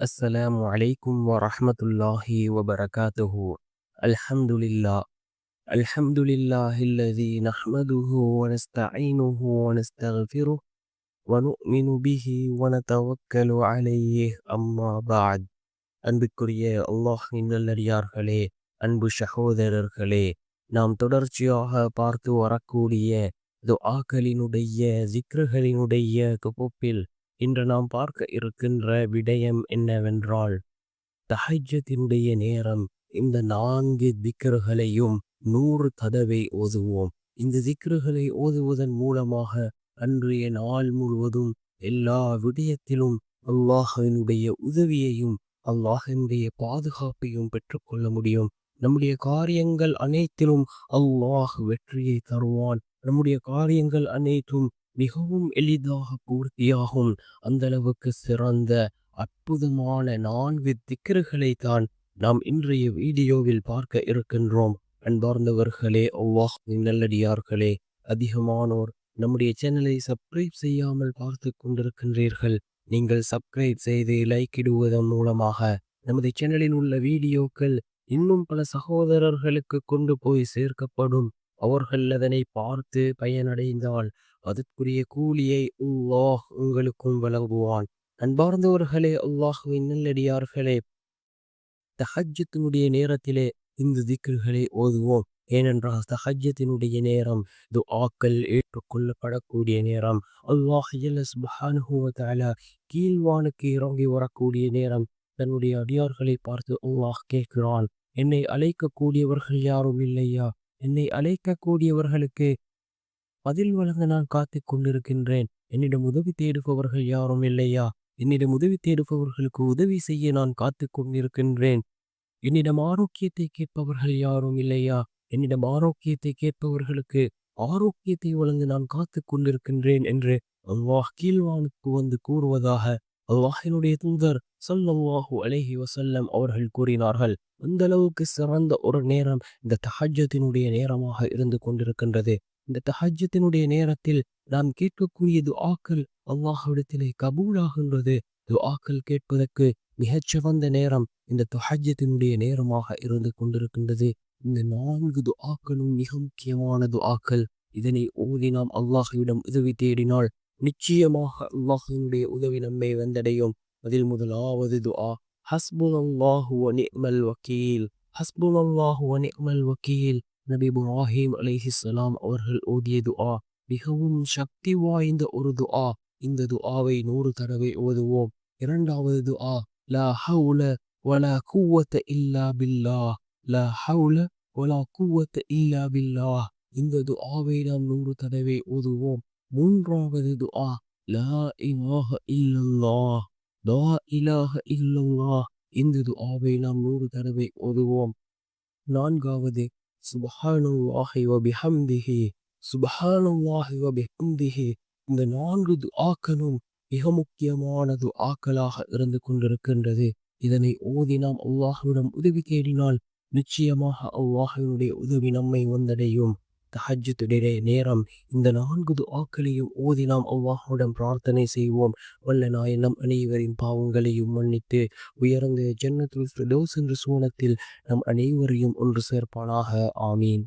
السلام عليكم ورحمة الله وبركاته الحمد لله الحمد لله الذي نحمده ونستعينه ونستغفره ونؤمن به ونتوكل عليه أما بعد அன்புக்குரிய அல்லாஹின் நல்லடியார்களே அன்பு சகோதரர்களே நாம் தொடர்ச்சியாக பார்த்து வரக்கூடிய துஆக்களினுடைய ஜிக்ருகளினுடைய தொகுப்பில் இன்று நாம் பார்க்க இருக்கின்ற விடயம் என்னவென்றால் தஹஜத்தினுடைய நேரம் இந்த நான்கு திக்கர்களையும் நூறு கதவை ஓதுவோம். இந்த திக்கர்களை ஓதுவதன் மூலமாக அன்றைய நாள் முழுவதும் எல்லா விடயத்திலும் அல்லாஹினுடைய உதவியையும் அல்லாஹினுடைய பாதுகாப்பையும் பெற்றுக்கொள்ள முடியும். நம்முடைய காரியங்கள் அனைத்திலும் அல்லாஹ் வெற்றியை தருவான். நம்முடைய காரியங்கள் அனைத்தும் மிகவும் எளிதாக பூர்த்தியாகும். அந்த அளவுக்கு சிறந்த அற்புதமான நான்கு திக்கர்களை தான் நாம் இன்றைய வீடியோவில் பார்க்க இருக்கின்றோம். அன்பார்ந்தவர்களே அல்லாஹ் நல்லடியார்களே அதிகமானோர் நம்முடைய சேனலை சப்ஸ்கிரைப் செய்யாமல் பார்த்து கொண்டிருக்கின்றீர்கள் நீங்கள் சப்ஸ்கிரைப் செய்து லைக் இடுவதன் மூலமாக நமது சேனலில் உள்ள வீடியோக்கள் இன்னும் பல சகோதரர்களுக்கு கொண்டு போய் சேர்க்கப்படும். அவர்கள் அதனை பார்த்து பயனடைந்தால் அதற்குரிய கூலியை அல்லாஹ் உங்களுக்கும் வழங்குவான். அன்பார்ந்தவர்களே அல்லாஹுவின் நல்லடியார்களே தஹஜத்தினுடைய நேரத்திலே இந்த திக்குகளை ஓதுவோம். ஏனென்றால் தஹஜத்தினுடைய நேரம் துஆக்கள் ஏற்றுக்கொள்ளப்படக்கூடிய நேரம் அல்லாஹ் சுபஹானுவத்தால கீழ்வானுக்கு இறங்கி வரக்கூடிய நேரம் தன்னுடைய அடியார்களை பார்த்து அல்லாஹ் கேட்கிறான். என்னை அழைக்கக்கூடியவர்கள் யாரும் இல்லையா? என்னை அழைக்கக்கூடியவர்களுக்கு பதில் வழங்க நான் காத்து கொண்டிருக்கின்றேன். என்னிடம் உதவி தேடுபவர்கள் யாரும் இல்லையா? என்னிடம் உதவி தேடுபவர்களுக்கு உதவி செய்ய நான் காத்து கொண்டிருக்கின்றேன். என்னிடம் ஆரோக்கியத்தை கேட்பவர்கள் யாரும் இல்லையா? என்னிடம் ஆரோக்கியத்தை கேட்பவர்களுக்கு ஆரோக்கியத்தை வழங்க நான் காத்து கொண்டிருக்கின்றேன் என்று அல்வாஹ் கீழ்வானுக்கு வந்து கூறுவதாக அல்லாஹினுடைய தூதர் சொல்லல்லாஹு அலஹி வசல்லம் அவர்கள் கூறினார்கள். அந்த அளவுக்கு சிறந்த ஒரு நேரம் இந்த தஹஜத்தினுடைய நேரமாக இருந்து கொண்டிருக்கின்றது. இந்த தஹஜத்தினுடைய நேரத்தில் நாம் கேட்கக்கூடிய துஆக்கள் அல்லாஹ்விடத்திலே கபூலாகின்றது. துஆக்கள் கேட்பதற்கு மிகச்சிறந்த நேரம் இந்த துஹஜத்தினுடைய நேரமாக இருந்து கொண்டிருக்கின்றது. இந்த நான்கு துஆக்களும் மிக முக்கியமான துஆக்கள். இதனை ஓதி நாம் அல்லாஹுவிடம் உதவி தேடினால் நிச்சயமாக அல்லாஹினுடைய உதவி நம்மை வந்தடையும். அதில் முதலாவது துஆ ஹஸ்புல் அல்லாஹு நிமல் வக்கீல். ஹஸ்புல் அல்லாஹு நிமல் வக்கீல். நபி இப்ராஹிம் அலிஹிஸ்லாம் அவர்கள் ஓதிய துஆ மிகவும் சக்தி வாய்ந்த ஒரு துஆ இந்த துஆவை நூறு தடவை ஓதுவோம் இரண்டாவது துஆ லா ஹவுல வலா குவத்த இல்லா பில்லா லா ஹவுல வலா குவத்த இல்லா பில்லா இந்த துஆவை நாம் நூறு தடவை ஓதுவோம் மூன்றாவது துஆ லா இலாஹ இல்லல்லா லா இலாஹ இல்லல்லா இந்த துஆவை நாம் நூறு தடவை ஓதுவோம் நான்காவது சுபஹானுல்லாஹி வபிஹம்திஹி சுபஹானுல்லாஹி வபிஹம்திஹி. இந்த நான்கு துஆக்களும் மிக முக்கியமான துஆக்களாக இருந்து கொண்டிருக்கின்றது. இதனை ஓதி நாம் அல்லாஹுவிடம் உதவி தேடினால் நிச்சயமாக அல்லாஹுவினுடைய உதவி நம்மை வந்தடையும். தஹஜத்துடைய நேரம். இந்த நான்கு துஆக்களையும் ஓதி நாம் அல்லாஹுடன் பிரார்த்தனை செய்வோம். வல்ல நாயன் நம் அனைவரின் பாவங்களையும் மன்னித்து உயர்ந்த ஜன்னத்துல் ஃபிர்தௌஸ் என்ற சூனத்தில் நம் அனைவரையும் ஒன்று சேர்ப்பானாக. ஆமீன்.